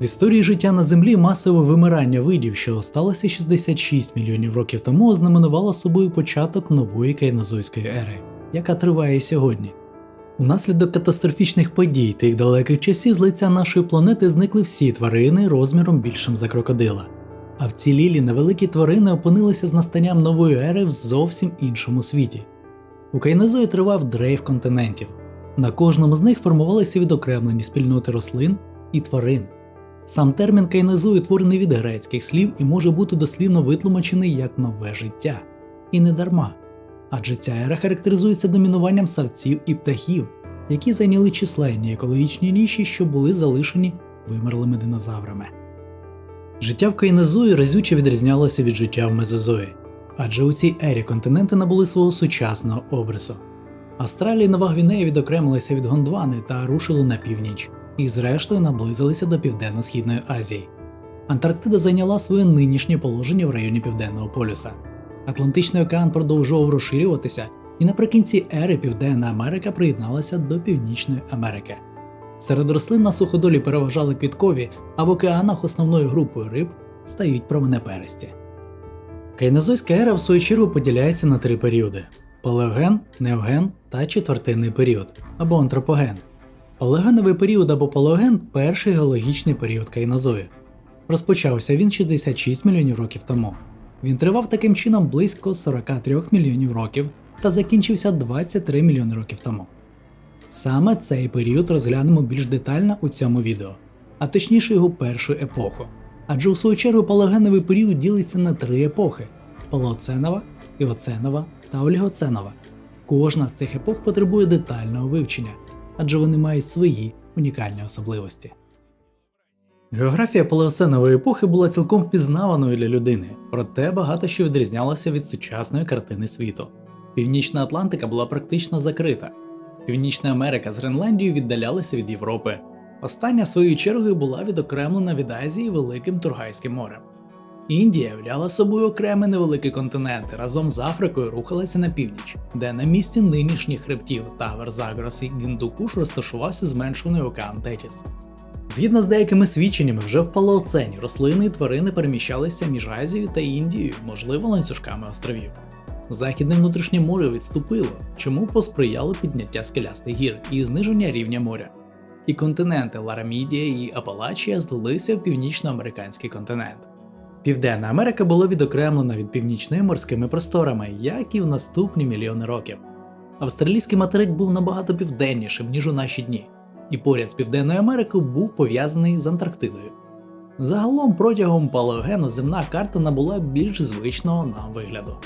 В історії життя на Землі масове вимирання видів, що сталося 66 мільйонів років тому, ознаменувало собою початок нової кайнозойської ери, яка триває сьогодні. Унаслідок катастрофічних подій тих далеких часів з лиця нашої планети зникли всі тварини розміром більшим за крокодила. А вцілілі невеликі тварини опинилися з настанням нової ери в зовсім іншому світі. У кайнозої тривав дрейф континентів. На кожному з них формувалися відокремлені спільноти рослин і тварин. Сам термін кайнозою утворений від грецьких слів і може бути дослівно витлумачений як нове життя. І не дарма. Адже ця ера характеризується домінуванням савців і птахів, які зайняли численні екологічні ніші, що були залишені вимерлими динозаврами. Життя в кайнозої разюче відрізнялося від життя в мезозої, адже у цій ері континенти набули свого сучасного обрису. Австралія і Нова Гвінея відокремилися від Гондвани та рушили на північ, і зрештою наблизилися до Південно-Східної Азії. Антарктида зайняла своє нинішнє положення в районі Південного полюса. Атлантичний океан продовжував розширюватися, і наприкінці ери Південна Америка приєдналася до Північної Америки. Серед рослин на суходолі переважали квіткові, а в океанах основною групою риб стають променепересті. Кайнозойська ера в свою чергу поділяється на три періоди: палеоген, неоген та четвертинний період або антропоген. Палеогеновий період або палеоген перший геологічний період кайнозою. Розпочався він 66 мільйонів років тому. Він тривав таким чином близько 43 мільйонів років та закінчився 23 мільйони років тому. Саме цей період розглянемо більш детально у цьому відео, а точніше його першу епоху. Адже у свою чергу палеогеновий період ділиться на три епохи: палеоценова, іоценова та олігоценова. Кожна з цих епох потребує детального вивчення, адже вони мають свої унікальні особливості. Географія палеоценової епохи була цілком впізнаваною для людини, проте багато що відрізнялося від сучасної картини світу. Північна Атлантика була практично закрита. Північна Америка з Гренландією віддалялися від Європи. Остання своєю чергою була відокремлена від Азії Великим Тургайським морем. Індія являла собою окремий невеликий континент і разом з Африкою рухалася на північ, де на місці нинішніх хребтів Тавер Загрос і Гіндукуш розташувався зменшений океан Тетіс. Згідно з деякими свідченнями, вже в палеоцені рослини і тварини переміщалися між Азією та Індією, можливо, ланцюжками островів. Західне внутрішнє море відступило, чому посприяло підняття скелястих гір і зниження рівня моря. І континенти Ларамідія і Апалачія злилися в північноамериканський континент. Південна Америка була відокремлена від північної морськими просторами, як і в наступні мільйони років. Австралійський материк був набагато південнішим, ніж у наші дні, і поряд з Південною Америкою був пов'язаний з Антарктидою. Загалом протягом палеогену земна карта набула більш звичного нам вигляду.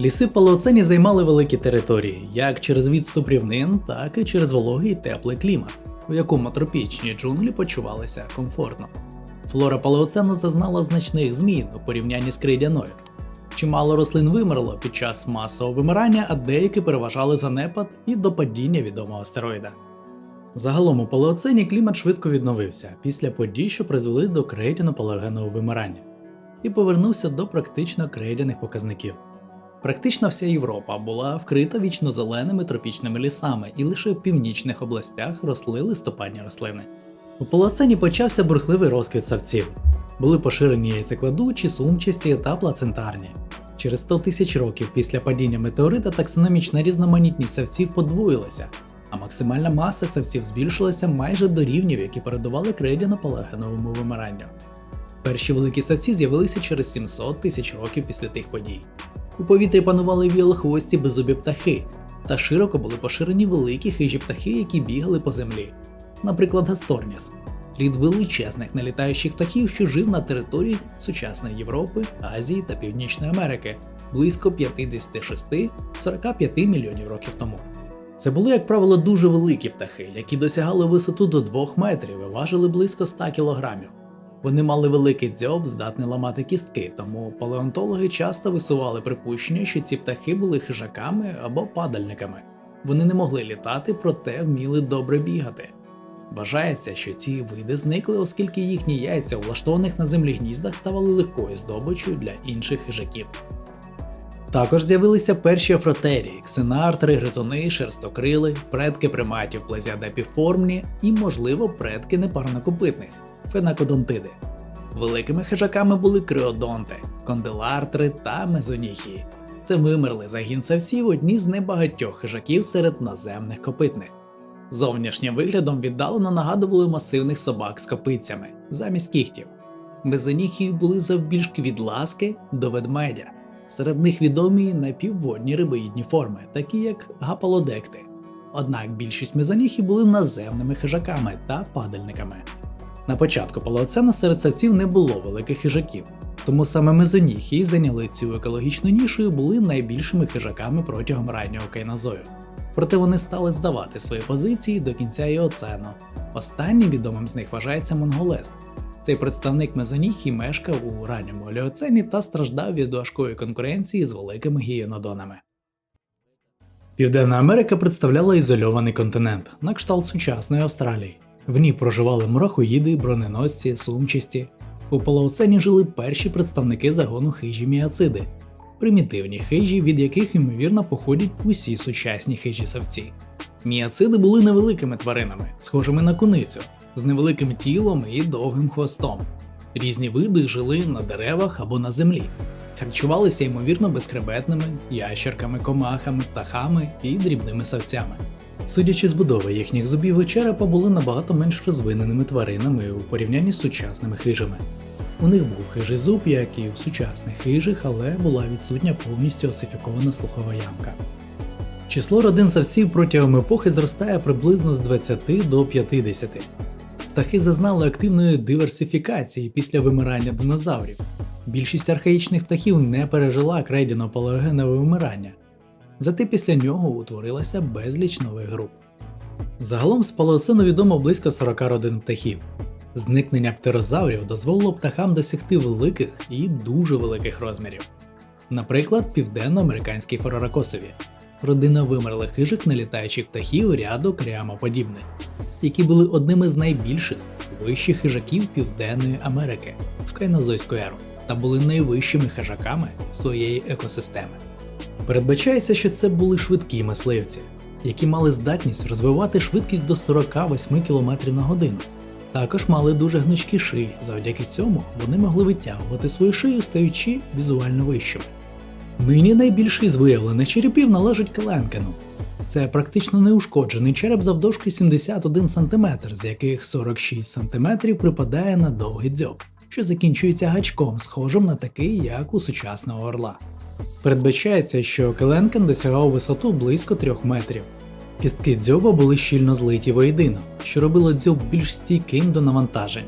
Ліси палеоцені займали великі території, як через відступ рівнин, так і через вологий і теплий клімат, у якому тропічні джунглі почувалися комфортно. Флора палеоцену зазнала значних змін у порівнянні з крейдяною. Чимало рослин вимерло під час масового вимирання, а деякі переважали занепад і до падіння відомого астероїда. Загалом у палеоцені клімат швидко відновився після подій, що призвели до крейдяно-палеогенового вимирання, і повернувся до практично крейдяних показників. Практично вся Європа була вкрита вічно-зеленими тропічними лісами, і лише в північних областях росли листопадні рослини. У полоцені почався бурхливий розквіт савців. Були поширені яйцекладучі, сумчасті та плацентарні. Через 100 тисяч років після падіння метеорита таксономічна різноманітність савців подвоїлася, а максимальна маса савців збільшилася майже до рівнів, які передували крейдяно-палеогеновому вимиранню. Перші великі савці з'явилися через 700 тисяч років після тих подій. У повітрі панували віолохвості беззубі птахи, та широко були поширені великі хижі птахи, які бігали по землі. Наприклад, Гасторніс рід величезних нелітаючих птахів, що жив на території сучасної Європи, Азії та Північної Америки близько 56-45 мільйонів років тому. Це були, як правило, дуже великі птахи, які досягали висоту до 2 метрів і важили близько 100 кілограмів. Вони мали великий дзьоб, здатний ламати кістки, тому палеонтологи часто висували припущення, що ці птахи були хижаками або падальниками. Вони не могли літати, проте вміли добре бігати. Вважається, що ці види зникли, оскільки їхні яйця, влаштованих на землі гніздах, ставали легкою здобичою для інших хижаків. Також з'явилися перші афротерії, ксенартри, гризуни, шерстокрили, предки приматів плезіадепіформні і, можливо, предки непарнокопитних фенакодонтиди. Великими хижаками були криодонти, конделартри та мезоніхії. Це вимерли загін савців одні з небагатьох хижаків серед наземних копитних. Зовнішнім виглядом віддалено нагадували масивних собак з копицями замість кігтів. Мезоніхії були завбільшки від ласки до ведмедя. Серед них відомі напівводні рибоїдні форми, такі як гапалодекти. Однак більшість мезоніхій були наземними хижаками та падальниками. На початку палеоцену серед савців не було великих хижаків, тому саме мезоніхії зайняли цю екологічну нішу і були найбільшими хижаками протягом раннього кайнозою. Проте вони стали здавати свої позиції до кінця Іоцену. Останнім відомим з них вважається монголест. Цей представник мезоніхії мешкав у ранньому оліоцені та страждав від важкої конкуренції з великими гієнодонами. Південна Америка представляла ізольований континент на кшталт сучасної Австралії. В ній проживали мурахоїди, броненосці, сумчасті. У палеоцені жили перші представники загону хижі міациди, примітивні хижі, від яких ймовірно походять усі сучасні хижі савці. Міациди були невеликими тваринами, схожими на куницю, з невеликим тілом і довгим хвостом. Різні види жили на деревах або на землі, харчувалися ймовірно безхребетними, ящерками, комахами, птахами і дрібними савцями. Судячи з будови їхніх зубів і черепа були набагато менш розвиненими тваринами у порівнянні з сучасними хижами. У них був хижий зуб, як і в сучасних хижих, але була відсутня повністю осифікована слухова ямка. Число родин савців протягом епохи зростає приблизно з 20 до 50. Птахи зазнали активної диверсифікації після вимирання динозаврів. Більшість архаїчних птахів не пережила крейдіно палеогенове вимирання, зате після нього утворилася безліч нових груп. Загалом з палеоцену відомо близько 40 родин птахів. Зникнення птерозаврів дозволило птахам досягти великих і дуже великих розмірів. Наприклад, південноамериканські фероракосові родина вимерлих хижих нелітаючих птахів ряду крямоподібних, які були одними з найбільших вищих хижаків Південної Америки в кайнозойську еру та були найвищими хижаками своєї екосистеми. Передбачається, що це були швидкі мисливці, які мали здатність розвивати швидкість до 48 км на годину. Також мали дуже гнучкі шиї, завдяки цьому вони могли витягувати свою шию, стаючи візуально вищими. Нині найбільший з виявлених черепів належить Келенкену. Це практично неушкоджений череп завдовжки 71 см, з яких 46 см припадає на довгий дзьоб, що закінчується гачком, схожим на такий, як у сучасного орла. Передбачається, що Келенкен досягав висоту близько 3 метрів. Кістки дзьоба були щільно злиті воєдино, що робило дзьоб більш стійким до навантажень.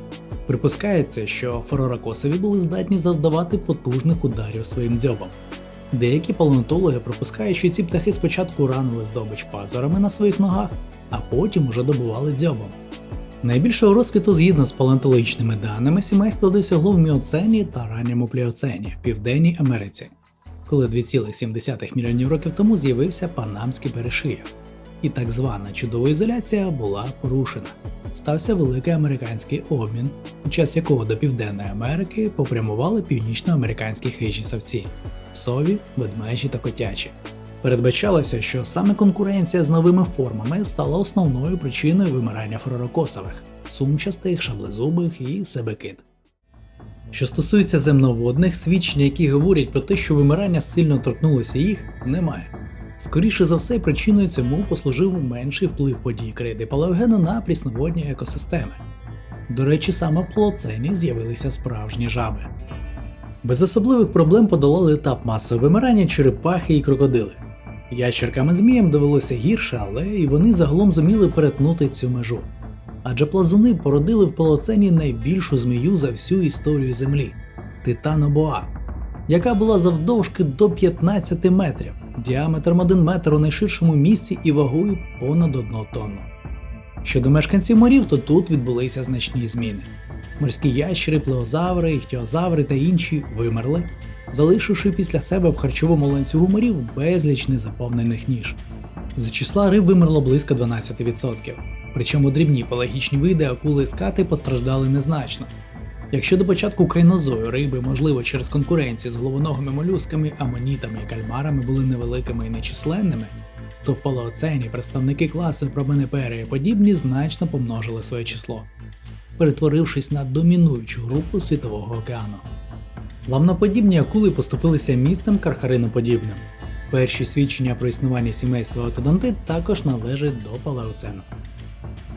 Припускається, що фероракосові були здатні завдавати потужних ударів своїм дзьобом. Деякі палеонтологи припускають, що ці птахи спочатку ранили здобич пазурами на своїх ногах, а потім уже добували дзьобом. Найбільшого розквіту згідно з палеонтологічними даними сімейство досягло в міоцені та ранньому пліоцені в Південній Америці, коли 2,7 мільйонів років тому з'явився панамський перешия, і так звана чудова ізоляція була порушена. Стався великий американський обмін, під час якого до Південної Америки попрямували північноамериканські хижі савці псові, ведмежі та котячі. Передбачалося, що саме конкуренція з новими формами стала основною причиною вимирання фророкосових, сумчастих, шаблезубих і себекит. Що стосується земноводних, свідчень, які говорять про те, що вимирання сильно торкнулося їх, немає. Скоріше за все, причиною цьому послужив менший вплив подій крейди палеогену на прісноводні екосистеми. До речі, саме в плоцені з'явилися справжні жаби. Без особливих проблем подолали етап масового вимирання черепахи і крокодили. Ящеркам і зміям довелося гірше, але і вони загалом зуміли перетнути цю межу. Адже плазуни породили в полоцені найбільшу змію за всю історію Землі Титанобоа, яка була завдовжки до 15 метрів, діаметром 1 метр у найширшому місці і вагою понад 1 тонну. Щодо мешканців морів, то тут відбулися значні зміни. Морські ящери, плеозаври, іхтіозаври та інші вимерли, залишивши після себе в харчовому ланцюгу морів безліч незаповнених ніж. З числа риб вимерло близько 12%, причому дрібні пелагічні види акули і скати постраждали незначно. Якщо до початку крайнозою риби, можливо, через конкуренцію з головоногими молюсками, амонітами і кальмарами були невеликими і нечисленними, то в палеоцені представники класу променеперії подібні значно помножили своє число, перетворившись на домінуючу групу світового океану. Ламноподібні акули поступилися місцем кархариноподібним. Перші свідчення про існування сімейства отодонтит також належать до палеоцену.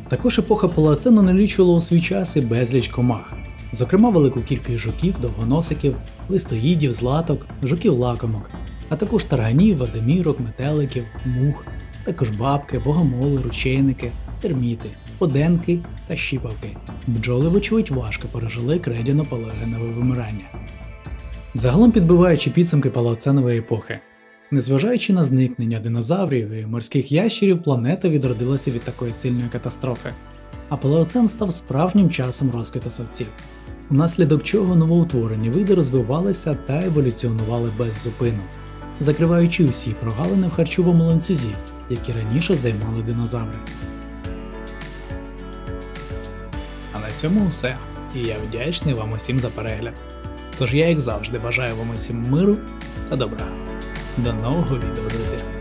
Також епоха палеоцену налічувала у свій час і безліч комах, зокрема велику кількість жуків, довгоносиків, листоїдів, златок, жуків-лакомок, а також тарганів, водомірок, метеликів, мух, також бабки, богомоли, ручейники, терміти, поденки та щіпавки. Бджоли, вочевидь, важко пережили кредяно-палеогенове вимирання. Загалом підбиваючи підсумки палеоценової епохи. Незважаючи на зникнення динозаврів і морських ящерів, планета відродилася від такої сильної катастрофи, а палеоцен став справжнім часом розквіту савців, внаслідок чого новоутворені види розвивалися та еволюціонували без зупину, закриваючи усі прогалини в харчовому ланцюзі, які раніше займали динозаври. А на цьому все. І я вдячний вам усім за перегляд. Тож я, як завжди, бажаю вам усім миру та добра. До нового відео, друзі!